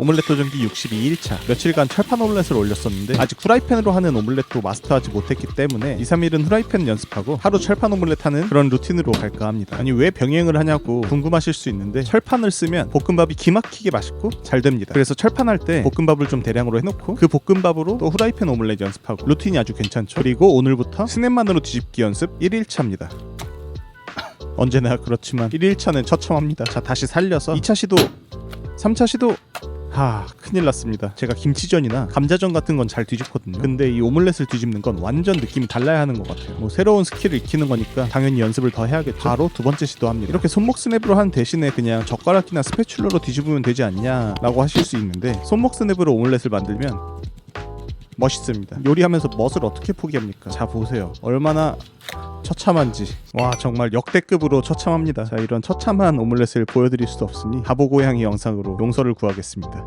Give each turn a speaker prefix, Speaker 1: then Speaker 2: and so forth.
Speaker 1: 오믈렛 도전기 62일차. 며칠간 철판 오믈렛을 올렸었는데 아직 후라이팬으로 하는 오믈렛도 마스터하지 못했기 때문에 2, 3일은 후라이팬 연습하고 하루 철판 오믈렛 하는 그런 루틴으로 갈까 합니다. 아니 왜 병행을 하냐고 궁금하실 수 있는데 철판을 쓰면 볶음밥이 기막히게 맛있고 잘 됩니다. 그래서 철판 할 때 볶음밥을 좀 대량으로 해놓고 그 볶음밥으로 또 후라이팬 오믈렛 연습하고 루틴이 아주 괜찮죠. 그리고 오늘부터 스냅만으로 뒤집기 연습 1일차입니다. 언제나 그렇지만 1일차는 처참합니다. 자 다시 살려서 2차 시도 3차 시도 하 큰일 났습니다. 제가 김치전이나 감자전 같은 건 잘 뒤집거든요. 근데 이 오믈렛을 뒤집는 건 완전 느낌이 달라야 하는 것 같아요. 뭐 새로운 스킬을 익히는 거니까 당연히 연습을 더 해야겠죠. 바로 두 번째 시도합니다. 이렇게 손목 스냅으로 한 대신에 그냥 젓가락이나 스패츌러로 뒤집으면 되지 않냐 라고 하실 수 있는데 손목 스냅으로 오믈렛을 만들면 멋있습니다. 요리하면서 멋을 어떻게 포기합니까? 자 보세요. 얼마나 처참한지. 와 정말 역대급으로 처참합니다. 자 이런 처참한 오믈렛을 보여드릴 수 없으니 바보 고양이 영상으로 용서를 구하겠습니다